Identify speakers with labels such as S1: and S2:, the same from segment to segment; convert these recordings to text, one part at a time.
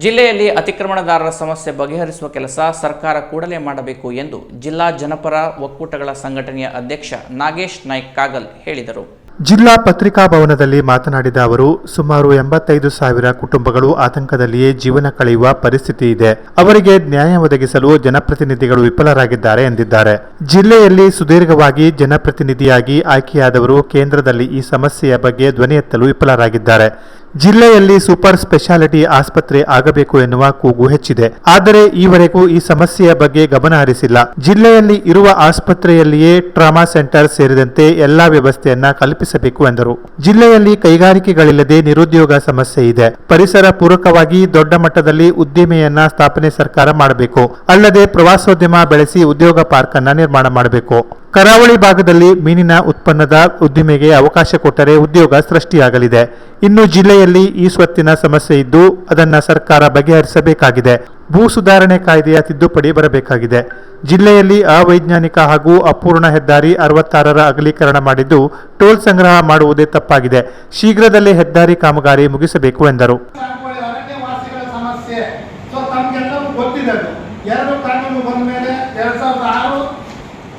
S1: ಜಿಲ್ಲೆಯಲ್ಲಿ ಅತಿಕ್ರಮಣದಾರರ ಸಮಸ್ಯೆ ಬಗೆಹರಿಸುವ ಕೆಲಸ ಸರ್ಕಾರ ಕೂಡಲೇ ಮಾಡಬೇಕು ಎಂದು ಜಿಲ್ಲಾ ಜನಪರ ಒಕ್ಕೂಟಗಳ ಸಂಘಟನೆಯ ಅಧ್ಯಕ್ಷ ನಾಗೇಶ್ ನಾಯ್ಕ್ ಕಾಗಲ್ ಹೇಳಿದರು.
S2: ಜಿಲ್ಲಾ ಪತ್ರಿಕಾ ಭವನದಲ್ಲಿ ಮಾತನಾಡಿದ ಅವರು, ಸುಮಾರು ಎಂಬತ್ತೈದು ಸಾವಿರ ಕುಟುಂಬಗಳು ಆತಂಕದಲ್ಲಿಯೇ ಜೀವನ ಕಳೆಯುವ ಪರಿಸ್ಥಿತಿ ಇದೆ. ಅವರಿಗೆ ನ್ಯಾಯ ಒದಗಿಸಲು ಜನಪ್ರತಿನಿಧಿಗಳು ವಿಫಲರಾಗಿದ್ದಾರೆ ಎಂದಿದ್ದಾರೆ. ಜಿಲ್ಲೆಯಲ್ಲಿ ಸುದೀರ್ಘವಾಗಿ ಜನಪ್ರತಿನಿಧಿಯಾಗಿ ಆಯ್ಕೆಯಾದವರು ಕೇಂದ್ರದಲ್ಲಿ ಈ ಸಮಸ್ಯೆಯ ಬಗ್ಗೆ ಧ್ವನಿ ಎತ್ತಲು ವಿಫಲರಾಗಿದ್ದಾರೆ. ಜಿಲ್ಲೆಯಲ್ಲಿ ಸೂಪರ್ ಸ್ಪೆಷಾಲಿಟಿ ಆಸ್ಪತ್ರೆ ಆಗಬೇಕು ಎನ್ನುವ ಕೂಗು ಹೆಚ್ಚಿದೆ. ಆದರೆ ಈವರೆಗೂ ಈ ಸಮಸ್ಯೆಯ ಬಗ್ಗೆ ಗಮನ ಹರಿಸಿಲ್ಲ. ಜಿಲ್ಲೆಯಲ್ಲಿ ಇರುವ ಆಸ್ಪತ್ರೆಯಲ್ಲಿಯೇ ಟ್ರಾಮಾ ಸೆಂಟರ್ ಸೇರಿದಂತೆ ಎಲ್ಲಾ ವ್ಯವಸ್ಥೆಯನ್ನ ಕಲ್ಪಿಸಬೇಕು ಎಂದರು. ಜಿಲ್ಲೆಯಲ್ಲಿ ಕೈಗಾರಿಕೆಗಳಿಲ್ಲದೆ ನಿರುದ್ಯೋಗ ಸಮಸ್ಯೆ ಇದೆ. ಪರಿಸರ ಪೂರಕವಾಗಿ ದೊಡ್ಡ ಮಟ್ಟದಲ್ಲಿ ಉದ್ದಿಮೆಯನ್ನ ಸ್ಥಾಪನೆ ಸರ್ಕಾರ ಮಾಡಬೇಕು. ಅಲ್ಲದೆ ಪ್ರವಾಸೋದ್ಯಮ ಬೆಳೆಸಿ ಉದ್ಯೋಗ ಪಾರ್ಕ್ ಅನ್ನ ನಿರ್ಮಾಣ ಮಾಡಬೇಕು. ಕರಾವಳಿ ಭಾಗದಲ್ಲಿ ಮೀನಿನ ಉತ್ಪನ್ನದ ಉದ್ದಿಮೆಗೆ ಅವಕಾಶ ಕೊಟ್ಟರೆ ಉದ್ಯೋಗ ಸೃಷ್ಟಿಯಾಗಲಿದೆ. ಇನ್ನು ಜಿಲ್ಲೆಯಲ್ಲಿ ಈ ಸ್ವತ್ತಿನ ಸಮಸ್ಯೆ ಇದ್ದು, ಅದನ್ನು ಸರ್ಕಾರ ಬಗೆಹರಿಸಬೇಕಾಗಿದೆ. ಭೂ ಸುಧಾರಣೆ ಕಾಯ್ದೆಯ ತಿದ್ದುಪಡಿ ಬರಬೇಕಾಗಿದೆ. ಜಿಲ್ಲೆಯಲ್ಲಿ ಅವೈಜ್ಞಾನಿಕ ಹಾಗೂ ಅಪೂರ್ಣ ಹೆದ್ದಾರಿ ಅರವತ್ತಾರರ ಅಗಲೀಕರಣ ಮಾಡಿದ್ದು, ಟೋಲ್ ಸಂಗ್ರಹ ಮಾಡುವುದೇ ತಪ್ಪಾಗಿದೆ. ಶೀಘ್ರದಲ್ಲೇ ಹೆದ್ದಾರಿ ಕಾಮಗಾರಿ ಮುಗಿಸಬೇಕು ಎಂದರು.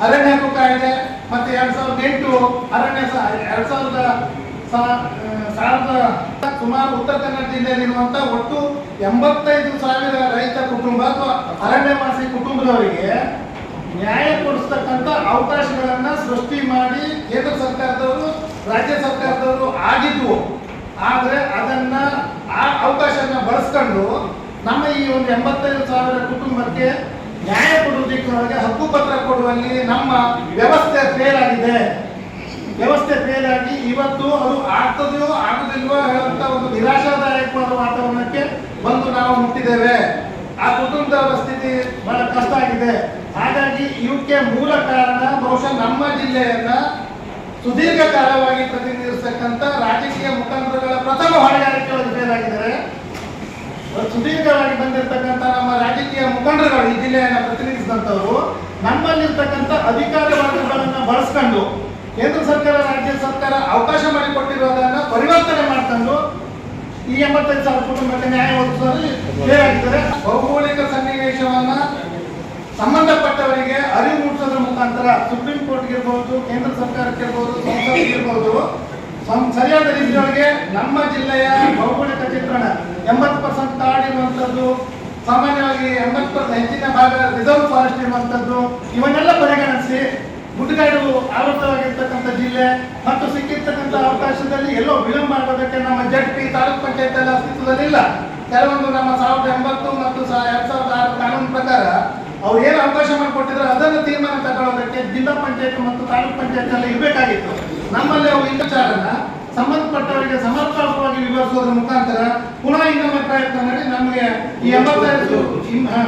S3: ಅರಣ್ಯ ಹಕ್ಕು ಕಾಯ್ದೆ ಮತ್ತೆ ಎರಡ್ ಸಾವಿರದ ಎಂಟು ಅರಣ್ಯ ಎರಡ್ ಸಾವಿರದ ಸಾವಿರದ ಸುಮಾರು ಉತ್ತರ ಕನ್ನಡ ಜಿಲ್ಲೆಯಲ್ಲಿರುವಂತ ಒಟ್ಟು ಎಂಬತ್ತೈದು ಸಾವಿರ ರೈತ ಕುಟುಂಬ ಅಥವಾ ಅರಣ್ಯವಾಸಿ ಕುಟುಂಬದವರಿಗೆ ನ್ಯಾಯ ಕೊಡಿಸ್ತಕ್ಕಂಥ ಅವಕಾಶಗಳನ್ನ ಸೃಷ್ಟಿ ಮಾಡಿ ಕೇಂದ್ರ ಸರ್ಕಾರದವರು, ರಾಜ್ಯ ಸರ್ಕಾರದವರು ಆಗಿದ್ವು ಆದ್ರೆ ಅದನ್ನ ಆ ಅವಕಾಶನ ಬಳಸ್ಕೊಂಡು ನಮ್ಮ ಈ ಒಂದು ಎಂಬತ್ತೈದು ಸಾವಿರ ಕುಟುಂಬಕ್ಕೆ ನ್ಯಾಯ ಕೊಡುವುದಕ್ಕೆ ಹಕ್ಕುಪತ್ರ ಕೊಡುವಲ್ಲಿ ನಮ್ಮ ವ್ಯವಸ್ಥೆ ಫೇಲ್ ಆಗಿದೆ. ವ್ಯವಸ್ಥೆ ಫೇಲ್ ಆಗಿ ಇವತ್ತು ಅದು ಆಗ್ತದೆಯೋ ಆಗುದಿಲ್ವೋ ಹೇಳುವಂತ ಒಂದು ನಿರಾಶಾದಾಯಕವಾದ ವಾತಾವರಣಕ್ಕೆ ಬಂದು ನಾವು ಮುಟ್ಟಿದ್ದೇವೆ ಆ ಕುಟುಂಬದ ಸ್ಥಿತಿ ಬಹಳ ಕಷ್ಟ ಆಗಿದೆ. ಹಾಗಾಗಿ ಇವಕ್ಕೆ ಮೂಲ ಕಾರಣ ಬಹುಶಃ ನಮ್ಮ ಜಿಲ್ಲೆಯನ್ನ ಸುದೀರ್ಘ ಕಾಲವಾಗಿ ಪ್ರತಿನಿಧಿಸತಕ್ಕಂಥ ರಾಜಕೀಯ ಮುಖಾಂತರಗಳ ಪ್ರಥಮ ಹೊಣೆಗಾರಿಕೆ ಫೇಲಾಗಿದ್ದಾರೆ ಸುದೀರ್ಘವಾಗಿ ಬಂದಿರತಕ್ಕಂಥ ನಮ್ಮ ರಾಜಕೀಯ ಮುಖಂಡರುಗಳು ಈ ಜಿಲ್ಲೆಯನ್ನ ಪ್ರತಿನಿಧಿಸಿದಂಥವರು ನಮ್ಮಲ್ಲಿರ್ತಕ್ಕಂಥ ಅಧಿಕಾರ ವರ್ಗಗಳನ್ನು ಬಳಸ್ಕೊಂಡು ಕೇಂದ್ರ ಸರ್ಕಾರ, ರಾಜ್ಯ ಸರ್ಕಾರ ಅವಕಾಶ ಮಾಡಿಕೊಟ್ಟಿರೋದನ್ನ ಪರಿವರ್ತನೆ ಮಾಡ್ಕೊಂಡು ಈ ಎಂಬತ್ತೈದು ಸಾವಿರ ಕುಟುಂಬಕ್ಕೆ ನ್ಯಾಯ ಆಗಿದ್ದಾರೆ. ಭೌಗೋಳಿಕ ಸನ್ನಿವೇಶವನ್ನ ಸಂಬಂಧಪಟ್ಟವರಿಗೆ ಅರಿವು ಮೂಡಿಸೋದ್ರ ಮುಖಾಂತರ ಸುಪ್ರೀಂ ಕೋರ್ಟ್ಗೆ ಇರ್ಬೋದು, ಕೇಂದ್ರ ಸರ್ಕಾರಕ್ಕೆ ಇರ್ಬೋದು ಇರ್ಬೋದು ಸರಿಯಾದ ರೀತಿಯೊಳಗೆ ನಮ್ಮ ಜಿಲ್ಲೆಯ ಭೌಗೋಳಿಕ ಚಿತ್ರಣ ಎಂಬತ್ತು ಪರ್ಸೆಂಟ್ ಕಾಡಿರುವಂಥದ್ದು ಸಾಮಾನ್ಯವಾಗಿ ಎಂಬತ್ತು ಹೆಚ್ಚಿನ ಭಾಗ ರಿಸರ್ವ್ ಫಾರೆಸ್ಟ್ ಇರುವಂಥದ್ದು ಇವನ್ನೆಲ್ಲ ಪರಿಗಣಿಸಿ ಗುಡ್ಡಗಾಡು ಆವೃತವಾಗಿರ್ತಕ್ಕಂಥ ಜಿಲ್ಲೆ ಮತ್ತು ಸಿಕ್ಕಿರ್ತಕ್ಕಂಥ ಅವಕಾಶದಲ್ಲಿ ಎಲ್ಲೋ ವಿಳಂಬ ಮಾಡೋದಕ್ಕೆ ನಮ್ಮ ಜಡ್ ಪಿ ತಾಲೂಕ್ ಪಂಚಾಯತ್ ಎಲ್ಲ ಅಸ್ತಿತ್ವದಲ್ಲಿಲ್ಲ ಕೆಲವೊಂದು ನಮ್ಮ ಸಾವಿರದ ಎಂಬತ್ತು ಮತ್ತು ಎರಡ್ ಸಾವಿರದ ಆರು ಕಾನೂನು ಪ್ರಕಾರ ಅವ್ರು ಏನು ಅವಕಾಶ ಮಾಡಿಕೊಟ್ಟಿದ್ರೆ ಅದನ್ನು ತೀರ್ಮಾನ ತಗೊಳ್ಳೋದಕ್ಕೆ ಜಿಲ್ಲಾ ಪಂಚಾಯತ್ ಮತ್ತು ತಾಲೂಕ್ ಪಂಚಾಯತ್ ಎಲ್ಲ ಇರಬೇಕಾಗಿತ್ತು. ನಮ್ಮಲ್ಲಿ ಅವರು ಈ ವಿಚಾರನ ಸಂಬಂಧಪಟ್ಟವರಿಗೆ ಸಮರ್ಪಕವಾಗಿ ವಿವರಿಸೋದ್ರ ಮುಖಾಂತರ ಪುನಃ ಇನ್ನೊಮ್ಮೆ ಪ್ರಯತ್ನ ಮಾಡಿ ನಮಗೆ ಈ ಎಂಬತ್ತೈದು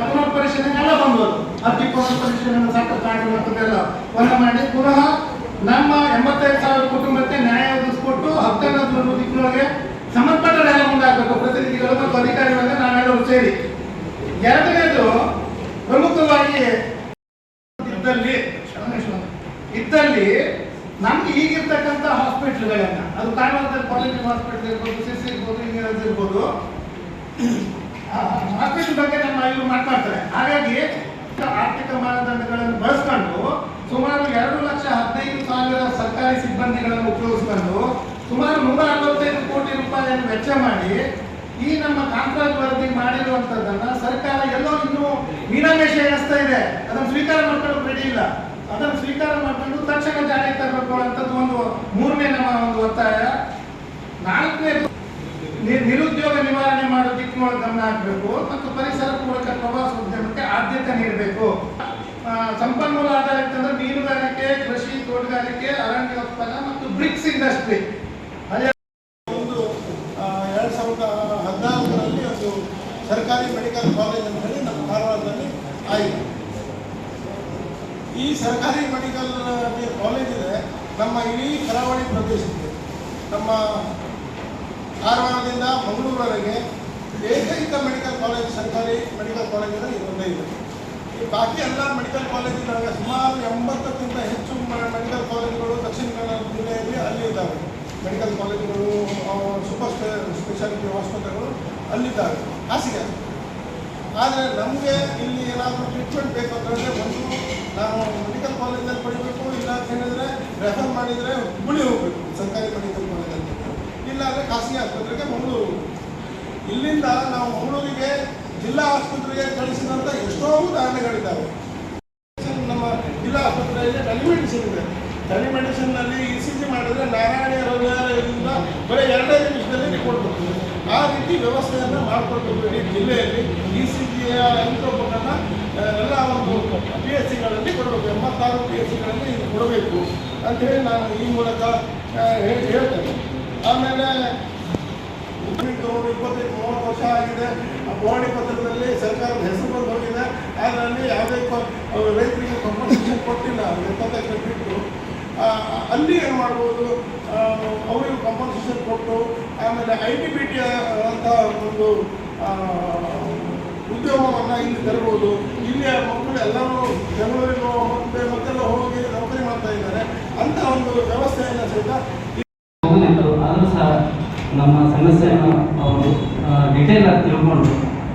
S3: ಪುನರ್ ಪರಿಶೀಲನೆ ಎಲ್ಲ ಬಂದವರು ಅರ್ಜಿ ಪುನರ್ ಪರಿಶೀಲನೆ ಸಾಕಷ್ಟು ಆಗಿರುವಂಥದ್ದೆಲ್ಲ ಒಂದು ಮಾಡಿ ಪುನಃ ನಮ್ಮ ಎಂಬತ್ತೈದು ಸಾವಿರ ಕುಟುಂಬಕ್ಕೆ ನ್ಯಾಯ ಒದಗಿಸ್ಕೊಟ್ಟು ಹತ್ತೊಂಬತ್ತು ದಿಕ್ಕಿನೊಳಗೆ ನೆಲ ಮುಂದಾಗಬೇಕು ಪ್ರತಿನಿಧಿಗಳು ಮತ್ತು ಅಧಿಕಾರಿಗಳಿಗೆ ನಾವೆಲ್ಲರೂ ಸೇರಿ. ಎರಡನೇದು ಪ್ರಮುಖವಾಗಿ ಕಾರವಾರದಲ್ಲಿ ಕಾಲೇಜ್ ಹಾಸ್ಪಿಟಲ್ ಇರ್ಬೋದು ಸಿಸಿ ಇರ್ಬೋದು. ಇಂಜಿನಿಯರ್ಸ್ ಇರ್ಬೋದು ಬಗ್ಗೆ ನಮ್ಮ ಇವರು ಮಾತನಾಡ್ತಾರೆ ಹಾಗಾಗಿ ಆರ್ಥಿಕ ಮಾನದಂಡಗಳನ್ನು ಬಳಸ್ಕೊಂಡು ಸುಮಾರು ಎರಡು ಲಕ್ಷ ಹದಿನೈದು ಸಾವಿರ ಸರ್ಕಾರಿ ಸಿಬ್ಬಂದಿಗಳನ್ನು ಉಪಯೋಗಿಸ್ಕೊಂಡು ಸುಮಾರು ನೂರ ಅರವತ್ತೈದು ಕೋಟಿ ರೂಪಾಯಿಯನ್ನು ವೆಚ್ಚ ಮಾಡಿ ಈ ನಮ್ಮ ಕಾಂಟ್ರಾಕ್ಟ್ ವರದಿ ಮಾಡಿರುವಂತದ್ದನ್ನ ಸರ್ಕಾರ ಎಲ್ಲೋ ಇನ್ನೂ ಮೀನಾಮೇಷ ಎಣಿಸ್ತಾ ಇದೆ. ಅದನ್ನು ಸ್ವೀಕಾರ ಮಾಡ್ಕೊಳ್ಳೋಕೆ ರೆಡಿ ಇಲ್ಲ. ಅದನ್ನು ಸ್ವೀಕಾರ ಮಾಡ್ಕೊಂಡು ತಕ್ಷಣ ಜಾರಿಗೆ ತರಬೇಕು ಅಂತದ್ದು ಒಂದು ಮೂರನೇ ನಮ್ಮ ಒಂದು ಒತ್ತಾಯ. ನಾಲ್ಕನೇದು ನಿ- ನಿರುದ್ಯೋಗ ನಿವಾರಣೆ ಮಾಡೋ ದಿಕ್ಕಿನೊಳಗೆ ಗಮನ ಹಾಕಬೇಕು. ಮತ್ತು ಪರಿಸರ ಪೂರಕ ಪ್ರವಾಸೋದ್ಯಮಕ್ಕೆ ಆದ್ಯತೆ ನೀಡಬೇಕು. ಸಂಪನ್ಮೂಲ ಆಧಾರಿತ ಅಂದ್ರೆ ಮೀನುಗಾರಿಕೆ, ಕೃಷಿ, ತೋಟಗಾರಿಕೆ, ಅರಣ್ಯ ಉತ್ಪನ್ನ ಮತ್ತು ಬ್ರಿಕ್ಸ್ ಇಂಡಸ್ಟ್ರಿ. ಅದೇ
S4: ಒಂದು ಎರಡ್ ಸಾವಿರದ ಹದಿನಾಲ್ಕರಲ್ಲಿ ಒಂದು ಸರ್ಕಾರಿ ಮೆಡಿಕಲ್ ಕಾಲೇಜ್ ಅಂತ ಹೇಳಿ ನಮ್ಮ ಕಾರವಾರದಲ್ಲಿ ಆಯಿತು. ಈ ಸರ್ಕಾರಿ ಮೆಡಿಕಲ್ ಕಾಲೇಜ್ ಇದೆ. ನಮ್ಮ ಇಡೀ ಕರಾವಳಿ ಪ್ರದೇಶಕ್ಕೆ, ನಮ್ಮ ಕಾರವಾರದಿಂದ ಮಂಗಳೂರವರೆಗೆ ಏಕೈಕ ಮೆಡಿಕಲ್ ಕಾಲೇಜ್ ಸರ್ಕಾರಿ ಮೆಡಿಕಲ್ ಅಂದರೆ ಇದೊಂದೇ ಇದೆ. ಈ ಬಾಕಿ ಎಲ್ಲ ಮೆಡಿಕಲ್ ಕಾಲೇಜಿನೊಳಗೆ ಸುಮಾರು ಎಂಬತ್ತಕ್ಕಿಂತ ಹೆಚ್ಚು ಮೆಡಿಕಲ್ ಕಾಲೇಜುಗಳು ದಕ್ಷಿಣ ಕನ್ನಡ ಜಿಲ್ಲೆಯಲ್ಲಿ ಅಲ್ಲಿ ಇದ್ದಾವೆ. ಮೆಡಿಕಲ್ ಕಾಲೇಜುಗಳು ಸೂಪರ್ ಸ್ಪೆಷಾಲಿಟಿ ಆಸ್ಪತ್ರೆಗಳು ಅಲ್ಲಿದ್ದಾವೆ. ಹಾಸಿಗೆ. ಆದರೆ ನಮಗೆ ಇಲ್ಲಿ ಏನಾದರೂ ಟ್ರೀಟ್ಮೆಂಟ್ ಬೇಕು ಅಂತಂದರೆ ಒಂದು ನಾವು ಮೆಡಿಕಲ್ ಕಾಲೇಜಲ್ಲಿ ಪಡಿಬೇಕು, ಇಲ್ಲ ಅಂತ ಹೇಳಿದರೆ ರೆಫರ್ ಮಾಡಿದರೆ ಹುಬ್ಬಳ್ಳಿ ಹೋಗಬೇಕು. ಸರ್ಕಾರಿ ಮೆಡಿಕಲ್ ಕಾಲೇಜಲ್ಲಿ ಇಲ್ಲ ಅಂದರೆ ಖಾಸಗಿ ಆಸ್ಪತ್ರೆಗೆ ಮಂಗಳೂರು. ಇಲ್ಲಿಂದ ನಾವು ಮಂಗಳೂರಿಗೆ ಜಿಲ್ಲಾ ಆಸ್ಪತ್ರೆಗೆ ಕಳಿಸಿದಂಥ ಎಷ್ಟೋ ಉದಾಹರಣೆಗಳಿದ್ದಾವೆ. ನಮ್ಮ ಜಿಲ್ಲಾ ಆಸ್ಪತ್ರೆಯಲ್ಲಿ ಟೆಲಿಮೆಡಿಸಿನ್ ಇದೆ. ಟೆಲಿಮೆಡಿಸಿನ್ನಲ್ಲಿ ಇ ಸಿ ಜಿ ಮಾಡಿದರೆ ನಾರಾಯಣ ಹೃದಯದಿಂದ ಬರೀ ಎರಡೇ ನಿಮಿಷದಲ್ಲಿ ಬರ್ತದೆ. ಆ ರೀತಿ ವ್ಯವಸ್ಥೆಯನ್ನು ಮಾಡಿಕೊಳ್ಬೇಕು ಇಡೀ ಜಿಲ್ಲೆಯಲ್ಲಿ ಇ ಸಿ ಜಿಯ ಯಂತ್ರೋಪಕರಣ ಎಲ್ಲ ಒಂದು ಪಿ ಎಚ್ ಸಿಗಳಲ್ಲಿ ಕೊಡಬೇಕು. ಎಂಬತ್ತಾರು ಪಿ ಎಚ್ ಸಿಗಳಲ್ಲಿ ಇದು ಕೊಡಬೇಕು. ಅಂತೇಳಿ ನಾನು ಈ ಮೂಲಕ ಹೇಳ್ತೇನೆ. ಆಮೇಲೆ ಇಪ್ಪತ್ತೈದು, ಮೂವತ್ತು ವರ್ಷ ಆಗಿದೆ. ಪೌರಾಣಿಕ ಪತ್ರದಲ್ಲಿ ಸರ್ಕಾರದ ಹೆಸರು ಬಂದು ಹೋಗಿದೆ. ಅದರಲ್ಲಿ ಯಾವುದೇ ರೈತರಿಗೆ ಕಂಪನ್ಸೇಷನ್ ಕೊಟ್ಟಿಲ್ಲ. ಎಪ್ಪತ್ತೈದು ಬಿಟ್ಟು ಅಲ್ಲಿ ಏನು ಮಾಡ್ಬೋದು? ಅವರಿಗೆ ಕಂಪನ್ಸೇಷನ್ ಕೊಟ್ಟು, ಆಮೇಲೆ ಐ ಟಿ ಬಿ ಟಿ ಅಂತ ಒಂದು ಉದ್ಯಮವನ್ನು ಇಲ್ಲಿ ತರಬಹುದು ಇಲ್ಲಿಯ ಮಕ್ಕಳು ಎಲ್ಲರೂ ಬೆಂಗಳೂರಿಗೆ ಮತ್ತೆ ಮತ್ತೆಲ್ಲ ಹೋಗಿ ನೌಕರಿ ಮಾಡ್ತಾ ಇದ್ದಾರೆ. ಅಂತ ಒಂದು ವ್ಯವಸ್ಥೆಯನ್ನು ಸಹಿತ
S5: ನಮ್ಮ ಸಮಸ್ಯೆಯನ್ನು ಅವರು ಡಿಟೇಲ್ ಆಗಿ ತಿಳ್ಕೊಂಡು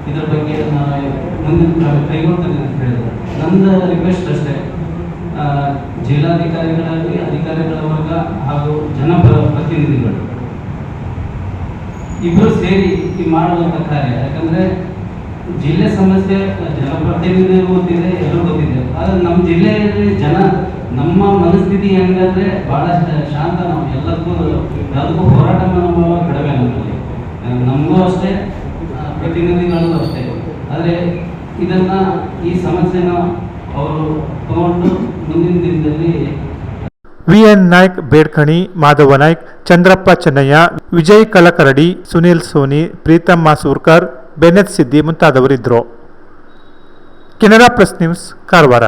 S5: ಇದ್ರ ಬಗ್ಗೆ ನಾವು ಮುಂದೆ ಕೈಗೊಳ್ತೇನೆ ಅಂತ ಹೇಳಿದರು. ನಂದು ರಿಕ್ವೆಸ್ಟ್ ಅಷ್ಟೇ. ಜಿಲ್ಲಾಧಿಕಾರಿಗಳಾಗಲಿ, ಅಧಿಕಾರಿಗಳ ವರ್ಗ ಹಾಗೂ ಜನಪ್ರತಿನಿಧಿಗಳು ಇಬ್ಬರು ಸೇರಿ ಈ ಮಾಡುವಂಥ ಕಾರ್ಯ ಯಾಕಂದರೆ ಜಿಲ್ಲೆ ಸಮಸ್ಯೆ ಜನಪ್ರತಿನಿಧಿಗೂ ಗೊತ್ತಿದೆ ಎಲ್ಲರೂ ಗೊತ್ತಿದೆ. ಆದರೆ ನಮ್ಮ ಜಿಲ್ಲೆಯಲ್ಲಿ ಜನ ನಮ್ಮ ಮನಸ್ಥಿತಿ ಹೆಂಗಂದ್ರೆ ಭಾಳ ನಮಗೂ ಅಷ್ಟೇ ಆ, ಪ್ರತಿನಿಧಿಗಳಿಗೂ ಅಷ್ಟೇ. ಆದರೆ ಇದನ್ನು ಈ ಸಮಸ್ಯೆನ ಅವರು ತಗೊಂಡು ಮುಂದಿನ ದಿನದಲ್ಲಿ
S2: V N Naik Bedkani Madhava Naik Chandrappa Chennaiah Vijay Kalakaradi Sunil Soni Pritam Masurkar Bennet Siddi ಮುಂತಾದವರಿದ್ದರು. Canara press news Karwar.